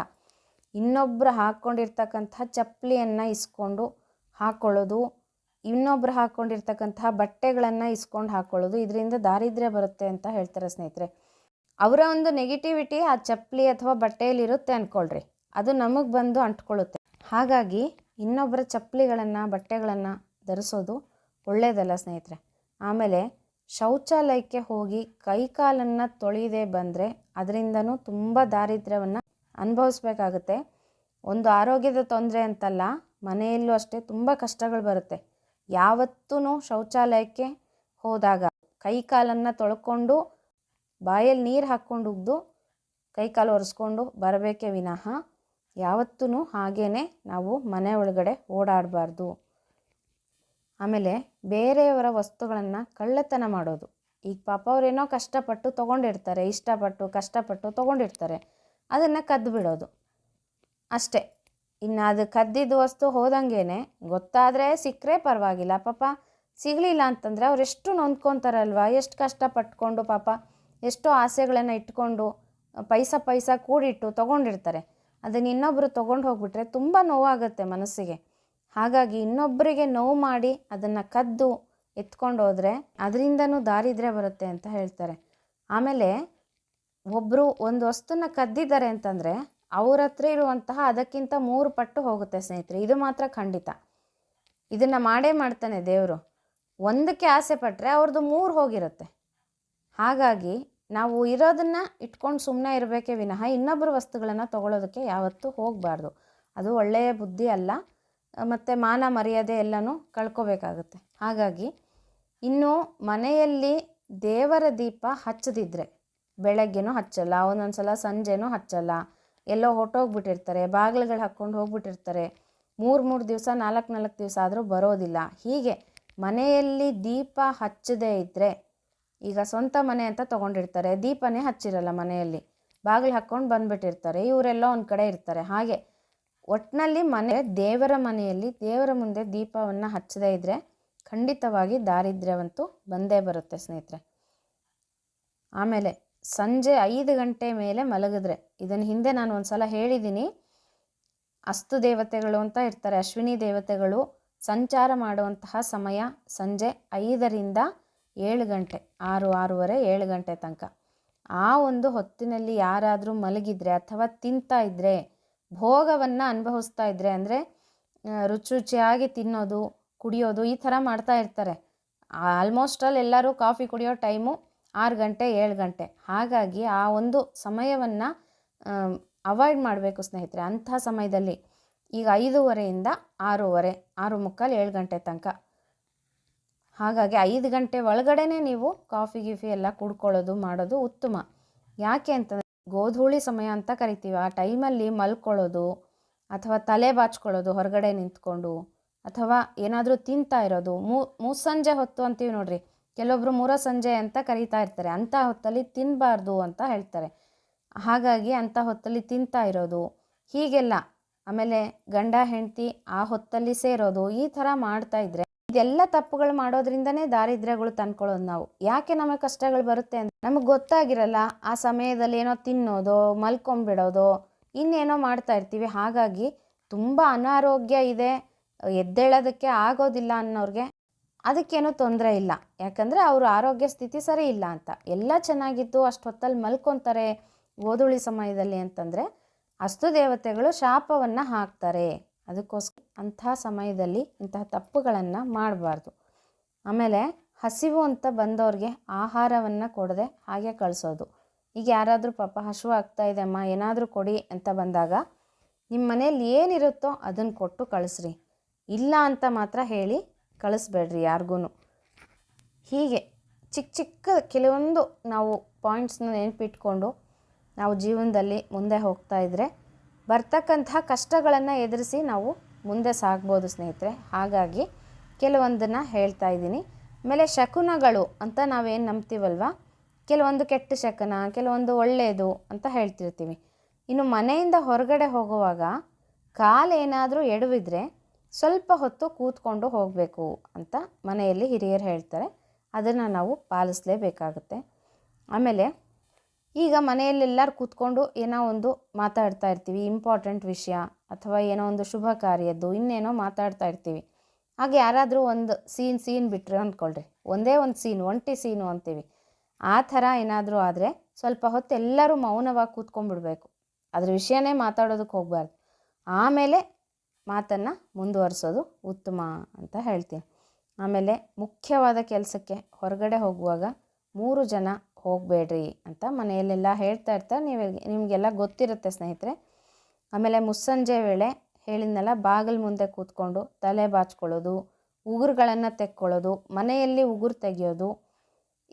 ಇನ್ನೊಬ್ಬರು ಹಾಕ್ಕೊಂಡಿರ್ತಕ್ಕಂಥ ಚಪ್ಪಲಿಯನ್ನು ಇಸ್ಕೊಂಡು ಹಾಕ್ಕೊಳ್ಳೋದು ಇನ್ನೊಬ್ರು ಹಾಕ್ಕೊಂಡಿರ್ತಕ್ಕಂತಹ ಬಟ್ಟೆಗಳನ್ನು ಇಸ್ಕೊಂಡು ಹಾಕ್ಕೊಳ್ಳೋದು ಇದರಿಂದ ದಾರಿದ್ರ್ಯ ಬರುತ್ತೆ ಅಂತ ಹೇಳ್ತಾರೆ ಸ್ನೇಹಿತರೆ. ಅವರ ಒಂದು ನೆಗೆಟಿವಿಟಿ ಆ ಚಪ್ಪಲಿ ಅಥವಾ ಬಟ್ಟೆಯಲ್ಲಿರುತ್ತೆ ಅಂದ್ಕೊಳ್ರಿ ಅದು ನಮಗೆ ಬಂದು ಅಂಟ್ಕೊಳ್ಳುತ್ತೆ. ಹಾಗಾಗಿ ಇನ್ನೊಬ್ಬರ ಚಪ್ಪಲಿಗಳನ್ನು, ಬಟ್ಟೆಗಳನ್ನು ಧರಿಸೋದು ಒಳ್ಳೆಯದಲ್ಲ ಸ್ನೇಹಿತರೆ. ಆಮೇಲೆ ಶೌಚಾಲಯಕ್ಕೆ ಹೋಗಿ ಕೈಕಾಲನ್ನು ತೊಳೆಯದೆ ಬಂದರೆ ಅದರಿಂದನೂ ತುಂಬ ದಾರಿದ್ರ್ಯವನ್ನು ಅನುಭವಿಸ್ಬೇಕಾಗುತ್ತೆ. ಒಂದು ಆರೋಗ್ಯದ ತೊಂದರೆ ಅಂತಲ್ಲ, ಮನೆಯಲ್ಲೂ ಅಷ್ಟೇ ತುಂಬ ಕಷ್ಟಗಳು ಬರುತ್ತೆ. ಯಾವತ್ತೂ ಶೌಚಾಲಯಕ್ಕೆ ಹೋದಾಗ ಕೈಕಾಲನ್ನು ತೊಳ್ಕೊಂಡು ಬಾಯಲ್ಲಿ ನೀರು ಹಾಕ್ಕೊಂಡು ಕೈಕಾಲು ಒರೆಸ್ಕೊಂಡು ಬರಬೇಕೇ ವಿನಃ ಯಾವತ್ತೂ ಹಾಗೇ ನಾವು ಮನೆ ಒಳಗಡೆ ಓಡಾಡಬಾರ್ದು. ಆಮೇಲೆ ಬೇರೆಯವರ ವಸ್ತುಗಳನ್ನು ಕಳ್ಳತನ ಮಾಡೋದು. ಈಗ ಪಾಪ ಅವರೇನೋ ಕಷ್ಟಪಟ್ಟು ತೊಗೊಂಡಿರ್ತಾರೆ, ಇಷ್ಟಪಟ್ಟು, ಕಷ್ಟಪಟ್ಟು ತೊಗೊಂಡಿರ್ತಾರೆ. ಅದನ್ನು ಕದ್ದು ಬಿಡೋದು ಅಷ್ಟೇ. ಇನ್ನು ಅದು ಕದ್ದಿದ್ದು ವಸ್ತು ಹೋದಂಗೆ ಗೊತ್ತಾದರೆ ಸಿಕ್ಕರೆ ಪರವಾಗಿಲ್ಲ. ಪಾಪ ಸಿಗಲಿಲ್ಲ ಅಂತಂದರೆ ಎಷ್ಟು ನೊಂದ್ಕೊತಾರಲ್ವ? ಎಷ್ಟು ಕಷ್ಟ ಪಟ್ಕೊಂಡು ಪಾಪ ಎಷ್ಟೋ ಆಸೆಗಳನ್ನು ಇಟ್ಕೊಂಡು ಪೈಸ ಪೈಸ ಕೂಡಿಟ್ಟು ತೊಗೊಂಡಿರ್ತಾರೆ. ಅದನ್ನು ಇನ್ನೊಬ್ಬರು ತೊಗೊಂಡು ಹೋಗ್ಬಿಟ್ರೆ ತುಂಬ ನೋವಾಗುತ್ತೆ ಮನಸ್ಸಿಗೆ. ಹಾಗಾಗಿ ಇನ್ನೊಬ್ಬರಿಗೆ ನೋವು ಮಾಡಿ ಅದನ್ನು ಕದ್ದು ಎತ್ಕೊಂಡು ಹೋದರೆ ಅದರಿಂದನೂ ದಾರಿದ್ರೆ ಬರುತ್ತೆ ಅಂತ ಹೇಳ್ತಾರೆ. ಆಮೇಲೆ ಒಬ್ಬರು ಒಂದು ವಸ್ತುನ ಕದ್ದಿದ್ದಾರೆ ಅಂತಂದರೆ ಅವ್ರ ಹತ್ರ ಇರುವಂತಹ ಅದಕ್ಕಿಂತ ಮೂರು ಪಟ್ಟು ಹೋಗುತ್ತೆ ಸ್ನೇಹಿತರೆ. ಇದು ಮಾತ್ರ ಖಂಡಿತ. ಇದನ್ನು ಮಾಡೇ ಮಾಡ್ತಾನೆ ದೇವರು. ಒಂದಕ್ಕೆ ಆಸೆ ಪಟ್ಟರೆ ಅವ್ರದ್ದು ಮೂರು ಹೋಗಿರುತ್ತೆ. ಹಾಗಾಗಿ ನಾವು ಇರೋದನ್ನು ಇಟ್ಕೊಂಡು ಸುಮ್ಮನೆ ಇರಬೇಕೇ ವಿನಃ ಇನ್ನೊಬ್ಬರು ವಸ್ತುಗಳನ್ನು ತಗೊಳ್ಳೋದಕ್ಕೆ ಯಾವತ್ತೂ ಹೋಗಬಾರ್ದು. ಅದು ಒಳ್ಳೆಯ ಬುದ್ಧಿ ಅಲ್ಲ. ಮತ್ತು ಮಾನ ಮರ್ಯಾದೆ ಎಲ್ಲನೂ ಕಳ್ಕೋಬೇಕಾಗುತ್ತೆ. ಹಾಗಾಗಿ ಇನ್ನು ಮನೆಯಲ್ಲಿ ದೇವರ ದೀಪ ಹಚ್ಚದಿದ್ದರೆ ಬೆಳಗ್ಗೆನೂ ಹಚ್ಚಲ್ಲ ಒಂದೊಂದು ಸಲ ಸಂಜೆನೂ ಹಚ್ಚಲ್ಲ ಎಲ್ಲೋ ಹೊಟ್ಟೋಗ್ಬಿಟ್ಟಿರ್ತಾರೆ ಬಾಗಿಲುಗಳು ಹಾಕ್ಕೊಂಡು ಹೋಗ್ಬಿಟ್ಟಿರ್ತಾರೆ. ಮೂರು ಮೂರು ದಿವಸ, ನಾಲ್ಕು ನಾಲ್ಕು ದಿವಸ ಆದರೂ ಬರೋದಿಲ್ಲ. ಹೀಗೆ ಮನೆಯಲ್ಲಿ ದೀಪ ಹಚ್ಚದೇ ಇದ್ದರೆ ಈಗ ಸ್ವಂತ ಮನೆ ಅಂತ ತೊಗೊಂಡಿರ್ತಾರೆ. ದೀಪನೇ ಹಚ್ಚಿರಲ್ಲ ಮನೆಯಲ್ಲಿ. ಬಾಗಿಲು ಹಾಕ್ಕೊಂಡು ಬಂದುಬಿಟ್ಟಿರ್ತಾರೆ. ಇವರೆಲ್ಲ ಒಂದು ಕಡೆ ಇರ್ತಾರೆ. ಹಾಗೆ ಒಟ್ಟಿನಲ್ಲಿ ಮನೆ, ದೇವರ ಮನೆಯಲ್ಲಿ, ದೇವರ ಮುಂದೆ ದೀಪವನ್ನು ಹಚ್ಚದೇ ಇದ್ದರೆ ಖಂಡಿತವಾಗಿ ದಾರಿದ್ರ್ಯವಂತೂ ಬಂದೇ ಬರುತ್ತೆ ಸ್ನೇಹಿತರೆ. ಆಮೇಲೆ ಸಂಜೆ ಐದು ಗಂಟೆ ಮೇಲೆ ಮಲಗಿದ್ರೆ. ಇದನ್ನು ಹಿಂದೆ ನಾನು ಒಂದು ಸಲ ಹೇಳಿದ್ದೀನಿ ಅಸ್ತು ದೇವತೆಗಳು ಅಂತ ಇರ್ತಾರೆ, ಅಶ್ವಿನಿ ದೇವತೆಗಳು. ಸಂಚಾರ ಮಾಡುವಂತಹ ಸಮಯ ಸಂಜೆ ಐದರಿಂದ ಏಳು ಗಂಟೆ, ಆರು, ಆರೂವರೆ, ಏಳು ಗಂಟೆ ತನಕ. ಆ ಒಂದು ಹೊತ್ತಿನಲ್ಲಿ ಯಾರಾದರೂ ಮಲಗಿದ್ರೆ ಅಥವಾ ತಿಂತಾ ಇದ್ದರೆ ಭೋಗವನ್ನು ಅನುಭವಿಸ್ತಾ ಇದ್ದರೆ ಅಂದರೆ ರುಚಿ ರುಚಿಯಾಗಿ ತಿನ್ನೋದು, ಕುಡಿಯೋದು, ಈ ಥರ ಮಾಡ್ತಾ ಇರ್ತಾರೆ. ಆಲ್ಮೋಸ್ಟ್ ಅಲ್ಲಿ ಎಲ್ಲರೂ ಕಾಫಿ ಕುಡಿಯೋ ಟೈಮು ಆರು ಗಂಟೆ, ಏಳು ಗಂಟೆ. ಹಾಗಾಗಿ ಆ ಒಂದು ಸಮಯವನ್ನು ಅವಾಯ್ಡ್ ಮಾಡಬೇಕು ಸ್ನೇಹಿತರೆ, ಅಂಥ ಸಮಯದಲ್ಲಿ. ಈಗ ಐದೂವರೆಯಿಂದ ಆರೂವರೆ, ಆರು ಮುಕ್ಕಾಲು, ಏಳು ಗಂಟೆ ತನಕ. ಹಾಗಾಗಿ ಐದು ಗಂಟೆ ಒಳಗಡೆನೇ ನೀವು ಕಾಫಿ, ಗಿಫಿ ಎಲ್ಲ ಕುಡ್ಕೊಳ್ಳೋದು, ಮಾಡೋದು ಉತ್ತಮ. ಯಾಕೆ ಅಂತಂದರೆ, ಗೋಧೂಳಿ ಸಮಯ ಅಂತ ಕರಿತೀವಿ. ಆ ಟೈಮಲ್ಲಿ ಮಲ್ಕೊಳ್ಳೋದು, ಅಥವಾ ತಲೆ ಬಾಚ್ಕೊಳ್ಳೋದು, ಹೊರಗಡೆ ನಿಂತ್ಕೊಂಡು, ಅಥವಾ ಏನಾದರೂ ತಿಂತಾ ಇರೋದು, ಮೂ ಸಂಜೆ ಹೊತ್ತು ಅಂತೀವಿ ನೋಡ್ರಿ. ಕೆಲವೊಬ್ಬರು ಮೂರ ಸಂಜೆ ಅಂತ ಕರೀತಾ ಇರ್ತಾರೆ. ಅಂಥ ಹೊತ್ತಲ್ಲಿ ತಿನ್ನಬಾರ್ದು ಅಂತ ಹೇಳ್ತಾರೆ. ಹಾಗಾಗಿ ಅಂಥ ಹೊತ್ತಲ್ಲಿ ತಿಂತಾ ಇರೋದು ಹೀಗೆಲ್ಲ. ಆಮೇಲೆ ಗಂಡ, ಹೆಂಡತಿ ಆ ಹೊತ್ತಲ್ಲಿ ಸೇರೋದು ಈ ಥರ ಮಾಡ್ತಾ ಇದ್ರೆ ಇದೆಲ್ಲ ತಪ್ಪುಗಳು ಮಾಡೋದ್ರಿಂದನೇ ದಾರಿದ್ರ್ಯಗಳು ತಂದ್ಕೊಳ್ಳೋದು ನಾವು. ಯಾಕೆ ನಮಗೆ ಕಷ್ಟಗಳು ಬರುತ್ತೆ ಅಂತ ನಮಗೆ ಗೊತ್ತಾಗಿರಲ್ಲ. ಆ ಸಮಯದಲ್ಲಿ ಏನೋ ತಿನ್ನೋದು ಮಲ್ಕೊಂಬಿಡೋದು ಇನ್ನೇನೋ ಮಾಡ್ತಾ ಇರ್ತೀವಿ. ಹಾಗಾಗಿ ತುಂಬ ಅನಾರೋಗ್ಯ ಇದೆ. ಎದ್ದೇಳೋದಕ್ಕೆ ಆಗೋದಿಲ್ಲ ಅನ್ನೋರಿಗೆ ಅದಕ್ಕೇನೂ ತೊಂದರೆ ಇಲ್ಲ. ಯಾಕಂದರೆ ಅವ್ರ ಆರೋಗ್ಯ ಸ್ಥಿತಿ ಸರಿ ಇಲ್ಲ ಅಂತ. ಎಲ್ಲ ಚೆನ್ನಾಗಿದ್ದು, ಅಷ್ಟು ಹೊತ್ತಲ್ಲಿ ಮಲ್ಕೊತಾರೆ ಓದುಳಿ ಸಮಯದಲ್ಲಿ ಅಂತಂದರೆ ಅಸ್ತು ದೇವತೆಗಳು ಶಾಪವನ್ನು ಹಾಕ್ತಾರೆ. ಅದಕ್ಕೋಸ್ಕರ ಅಂಥ ಸಮಯದಲ್ಲಿ ಇಂತಹ ತಪ್ಪುಗಳನ್ನು ಮಾಡಬಾರ್ದು. ಆಮೇಲೆ ಹಸಿವು ಅಂತ ಬಂದವ್ರಿಗೆ ಆಹಾರವನ್ನು ಕೊಡದೆ ಹಾಗೆ ಕಳಿಸೋದು. ಈಗ ಯಾರಾದರೂ ಪಾಪ ಹಸಿವು ಆಗ್ತಾ ಇದೆ, ಅಮ್ಮ, ಏನಾದರೂ ಕೊಡಿ ಅಂತ ಬಂದಾಗ ನಿಮ್ಮ ಮನೇಲಿ ಏನಿರುತ್ತೋ ಅದನ್ನು ಕೊಟ್ಟು ಕಳಿಸ್ರಿ. ಇಲ್ಲ ಅಂತ ಮಾತ್ರ ಹೇಳಿ ಕಳಿಸ್ಬೇಡ್ರಿ ಯಾರಿಗೂ ಹೀಗೆ ಚಿಕ್ಕ ಚಿಕ್ಕ ಕೆಲವೊಂದು ನಾವು ಪಾಯಿಂಟ್ಸ್ನ ನೆನಪಿಟ್ಕೊಂಡು ನಾವು ಜೀವನದಲ್ಲಿ ಮುಂದೆ ಹೋಗ್ತಾ ಇದ್ದರೆ ಬರ್ತಕ್ಕಂಥ ಕಷ್ಟಗಳನ್ನು ಎದುರಿಸಿ ನಾವು ಮುಂದೆ ಸಾಗ್ಬೋದು ಸ್ನೇಹಿತರೆ. ಹಾಗಾಗಿ ಕೆಲವೊಂದನ್ನು ಹೇಳ್ತಾ ಇದ್ದೀನಿ. ಆಮೇಲೆ ಶಕುನಗಳು ಅಂತ ನಾವೇನು ನಂಬ್ತೀವಲ್ವ? ಕೆಲವೊಂದು ಕೆಟ್ಟ ಶಕನ, ಕೆಲವೊಂದು ಒಳ್ಳೆಯದು ಅಂತ ಹೇಳ್ತಿರ್ತೀವಿ. ಇನ್ನು ಮನೆಯಿಂದ ಹೊರಗಡೆ ಹೋಗುವಾಗ ಕಾಲೇನಾದರೂ ಎಡವಿದ್ರೆ ಸ್ವಲ್ಪ ಹೊತ್ತು ಕೂತ್ಕೊಂಡು ಹೋಗಬೇಕು ಅಂತ ಮನೆಯಲ್ಲಿ ಹಿರಿಯರು ಹೇಳ್ತಾರೆ. ಅದನ್ನು ನಾವು ಪಾಲಿಸಲೇಬೇಕಾಗುತ್ತೆ. ಆಮೇಲೆ ಈಗ ಮನೆಯಲ್ಲೆಲ್ಲರೂ ಕೂತ್ಕೊಂಡು ಏನೋ ಒಂದು ಮಾತಾಡ್ತಾ ಇರ್ತೀವಿ ಇಂಪಾರ್ಟೆಂಟ್ ವಿಷಯ ಅಥವಾ ಏನೋ ಒಂದು ಶುಭ ಕಾರ್ಯದ್ದು, ಇನ್ನೇನೋ ಮಾತಾಡ್ತಾ ಇರ್ತೀವಿ. ಹಾಗೆ ಯಾರಾದರೂ ಒಂದು ಸೀನ್ ಸೀನ್ ಬಿಟ್ಟರೆ ಅಂದ್ಕೊಳ್ರಿ ಒಂದೇ ಒಂದು ಸೀನ್ ಒಂಟಿ ಸೀನು ಅಂತೀವಿ. ಆ ಥರ ಏನಾದರೂ ಆದರೆ ಸ್ವಲ್ಪ ಹೊತ್ತು ಎಲ್ಲರೂ ಮೌನವಾಗಿ ಕೂತ್ಕೊಂಡ್ಬಿಡ್ಬೇಕು. ಅದ್ರ ವಿಷಯನೇ ಮಾತಾಡೋದಕ್ಕೆ ಹೋಗಬಾರ್ದು. ಆಮೇಲೆ ಮಾತನ್ನು ಮುಂದುವರಿಸೋದು ಉತ್ತಮ ಅಂತ ಹೇಳ್ತೀನಿ. ಆಮೇಲೆ ಮುಖ್ಯವಾದ ಕೆಲಸಕ್ಕೆ ಹೊರಗಡೆ ಹೋಗುವಾಗ ಮೂರು ಜನ ಹೋಗಬೇಡ್ರಿ ಅಂತ ಮನೆಯಲ್ಲೆಲ್ಲ ಹೇಳ್ತಾ ಇರ್ತಾರೆ. ನೀವು, ನಿಮಗೆಲ್ಲ ಗೊತ್ತಿರುತ್ತೆ ಸ್ನೇಹಿತರೆ. ಆಮೇಲೆ ಮುಸ್ಸಂಜೆ ವೇಳೆ ಹೇಳಿದ್ನಲ್ಲ, ಬಾಗಿಲು ಮುಂದೆ ಕೂತ್ಕೊಂಡು ತಲೆ ಬಾಚ್ಕೊಳ್ಳೋದು, ಉಗುರುಗಳನ್ನು ತೆಕ್ಕೊಳ್ಳೋದು, ಮನೆಯಲ್ಲಿ ಉಗುರು ತೆಗೆಯೋದು,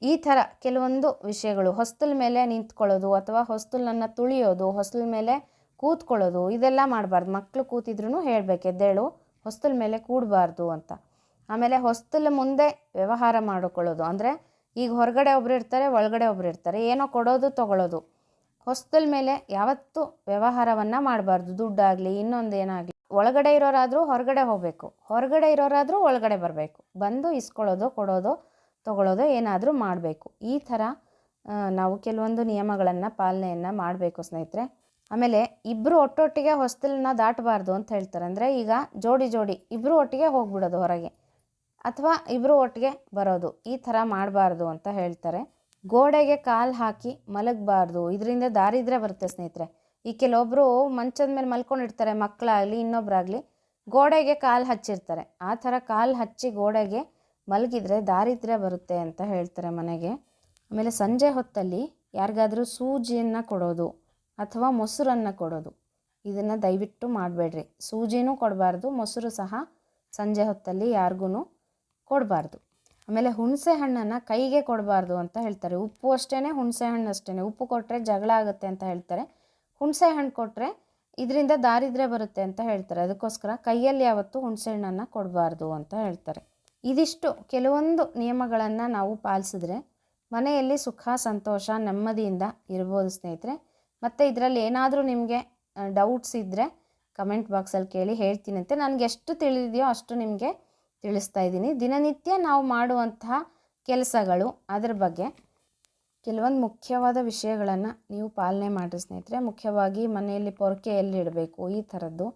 ಈ ಥರ ಕೆಲವೊಂದು ವಿಷಯಗಳು. ಹೊಸ್ತಲ ಮೇಲೆ ನಿಂತ್ಕೊಳ್ಳೋದು ಅಥವಾ ಹೊಸ್ತಲನ್ನು ತುಳಿಯೋದು, ಹೊಸ್ತಲ ಮೇಲೆ ಕೂತ್ಕೊಳ್ಳೋದು, ಇದೆಲ್ಲ ಮಾಡಬಾರ್ದು. ಮಕ್ಕಳು ಕೂತಿದ್ರು ಹೇಳಬೇಕು, ಎದ್ದೇಳು, ಹೊಸ್ತಲ ಮೇಲೆ ಕೂಡಬಾರ್ದು ಅಂತ. ಆಮೇಲೆ ಹೊಸ್ತಲ ಮುಂದೆ ವ್ಯವಹಾರ ಮಾಡಿಕೊಳ್ಳೋದು. ಅಂದರೆ ಈಗ ಹೊರಗಡೆ ಒಬ್ರು ಇರ್ತಾರೆ, ಒಳಗಡೆ ಒಬ್ರು ಇರ್ತಾರೆ. ಏನೋ ಕೊಡೋದು ತಗೊಳ್ಳೋದು ಹೊಸ್ತಲ ಮೇಲೆ ಯಾವತ್ತೂ ವ್ಯವಹಾರವನ್ನು ಮಾಡಬಾರ್ದು. ದುಡ್ಡಾಗಲಿ, ಇನ್ನೊಂದು ಏನಾಗಲಿ. ಒಳಗಡೆ ಇರೋರಾದರೂ ಹೊರಗಡೆ ಹೋಗಬೇಕು. ಹೊರಗಡೆ ಇರೋರಾದರೂ ಒಳಗಡೆ ಬರಬೇಕು. ಬಂದು ಇಸ್ಕೊಳ್ಳೋದು, ಕೊಡೋದು, ತೊಗೊಳೋದು ಏನಾದರೂ ಮಾಡಬೇಕು. ಈ ಥರ ನಾವು ಕೆಲವೊಂದು ನಿಯಮಗಳನ್ನು, ಪಾಲನೆಯನ್ನು ಮಾಡಬೇಕು ಸ್ನೇಹಿತರೆ. ಆಮೇಲೆ ಇಬ್ಬರು ಒಟ್ಟೊಟ್ಟಿಗೆ ಹೊಸ್ತಿಲನ್ನ ದಾಟಬಾರ್ದು ಅಂತ ಹೇಳ್ತಾರೆ. ಅಂದರೆ ಈಗ ಜೋಡಿ ಜೋಡಿ ಇಬ್ಬರು ಒಟ್ಟಿಗೆ ಹೋಗ್ಬಿಡೋದು ಹೊರಗೆ ಅಥವಾ ಇಬ್ಬರು ಒಟ್ಟಿಗೆ ಬರೋದು, ಈ ಥರ ಮಾಡಬಾರ್ದು ಅಂತ ಹೇಳ್ತಾರೆ. ಗೋಡೆಗೆ ಕಾಲು ಹಾಕಿ ಮಲಗಬಾರ್ದು, ಇದರಿಂದ ದಾರಿದ್ರೆ ಬರುತ್ತೆ ಸ್ನೇಹಿತರೆ. ಈ ಕೆಲವೊಬ್ಬರು ಮಂಚದ ಮೇಲೆ ಮಲ್ಕೊಂಡಿರ್ತಾರೆ, ಮಕ್ಕಳಾಗಲಿ ಇನ್ನೊಬ್ಬರಾಗಲಿ ಗೋಡೆಗೆ ಕಾಲು ಹಚ್ಚಿರ್ತಾರೆ. ಆ ಥರ ಕಾಲು ಹಚ್ಚಿ ಗೋಡೆಗೆ ಮಲಗಿದ್ರೆ ದಾರಿದ್ರ್ಯ ಬರುತ್ತೆ ಅಂತ ಹೇಳ್ತಾರೆ ಮನೆಗೆ. ಆಮೇಲೆ ಸಂಜೆ ಹೊತ್ತಲ್ಲಿ ಯಾರಿಗಾದರೂ ಸೂಜಿಯನ್ನು ಕೊಡೋದು ಅಥವಾ ಮೊಸರನ್ನು ಕೊಡೋದು. ಇದನ್ನು ದಯವಿಟ್ಟು ಮಾಡಬೇಡ್ರಿ. ಸೂಜಿನೂ ಕೊಡಬಾರ್ದು, ಮೊಸರು ಸಹ ಸಂಜೆ ಹೊತ್ತಲ್ಲಿ ಯಾರಿಗೂ ಕೊಡಬಾರ್ದು. ಆಮೇಲೆ ಹುಣಸೆ ಹಣ್ಣನ್ನು ಕೈಗೆ ಕೊಡಬಾರ್ದು ಅಂತ ಹೇಳ್ತಾರೆ. ಉಪ್ಪು ಅಷ್ಟೇ ಹುಣಸೆ ಹಣ್ಣು ಅಷ್ಟೇ ಉಪ್ಪು ಕೊಟ್ಟರೆ ಜಗಳ ಆಗುತ್ತೆ ಅಂತ ಹೇಳ್ತಾರೆ. ಹುಣಸೆ ಹಣ್ಣು ಕೊಟ್ಟರೆ ಇದರಿಂದ ದಾರಿದ್ರ್ಯ ಬರುತ್ತೆ ಅಂತ ಹೇಳ್ತಾರೆ. ಅದಕ್ಕೋಸ್ಕರ ಕೈಯಲ್ಲಿ ಯಾವತ್ತೂ ಹುಣಸೆ ಹಣ್ಣನ್ನು ಕೊಡಬಾರ್ದು ಅಂತ ಹೇಳ್ತಾರೆ. ಇದಿಷ್ಟು. ಕೆಲವೊಂದು ನಿಯಮಗಳನ್ನು ನಾವು ಪಾಲಿಸಿದ್ರೆ ಮನೆಯಲ್ಲಿ ಸುಖ, ಸಂತೋಷ, ನೆಮ್ಮದಿಯಿಂದ ಇರ್ಬೋದು ಸ್ನೇಹಿತರೆ. ಮತ್ತು ಇದರಲ್ಲಿ ಏನಾದರೂ ನಿಮಗೆ ಡೌಟ್ಸ್ ಇದ್ದರೆ ಕಮೆಂಟ್ ಬಾಕ್ಸಲ್ಲಿ ಕೇಳಿ ಹೇಳ್ತೀನಂತೆ ನನಗೆ ಎಷ್ಟು ತಿಳಿದಿದೆಯೋ ಅಷ್ಟು ನಿಮಗೆ ತಿಳಿಸ್ತಾ ಇದ್ದೀನಿ. ದಿನನಿತ್ಯ ನಾವು ಮಾಡುವಂತಹ ಕೆಲಸಗಳು ಅದರ ಬಗ್ಗೆ ಕೆಲವೊಂದು ಮುಖ್ಯವಾದ ವಿಷಯಗಳನ್ನು ನೀವು ಪಾಲನೆ ಮಾಡಿರಿ ಸ್ನೇಹಿತರೆ. ಮುಖ್ಯವಾಗಿ ಮನೆಯಲ್ಲಿ ಪೊರಕೆ ಎಲ್ಲಿ ಇಡಬೇಕು, ಈ ಥರದ್ದು.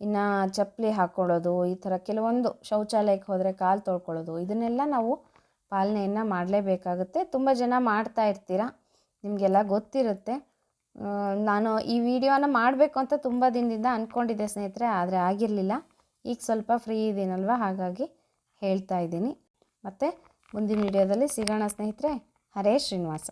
ಇನ್ನು ಚಪ್ಪಲಿ ಹಾಕ್ಕೊಳ್ಳೋದು ಈ ಥರ ಕೆಲವೊಂದು ಶೌಚಾಲಯಕ್ಕೆ ಹೋದರೆ ಕಾಲು ತೊಳ್ಕೊಳ್ಳೋದು, ಇದನ್ನೆಲ್ಲ ನಾವು ಪಾಲನೆಯನ್ನು ಮಾಡಲೇಬೇಕಾಗುತ್ತೆ. ತುಂಬ ಜನ ಮಾಡ್ತಾ ಇರ್ತೀರ? ನಿಮಗೆಲ್ಲ ಗೊತ್ತಿರುತ್ತೆ. ನಾನು ಈ ವಿಡಿಯೋನ ಮಾಡಬೇಕು ಅಂತ ತುಂಬ ದಿನದಿಂದ ಅಂದ್ಕೊಂಡಿದ್ದೆ ಸ್ನೇಹಿತರೆ, ಆದರೆ ಆಗಿರಲಿಲ್ಲ. ಈಗ ಸ್ವಲ್ಪ ಫ್ರೀ ಇದ್ದೀನಲ್ವ ಹಾಗಾಗಿ ಹೇಳ್ತಾ ಇದ್ದೀನಿ. ಮತ್ತು ಮುಂದಿನ ವಿಡಿಯೋದಲ್ಲಿ ಸಿಗೋಣ ಸ್ನೇಹಿತರೆ. ಹರೇ ಶ್ರೀನಿವಾಸ.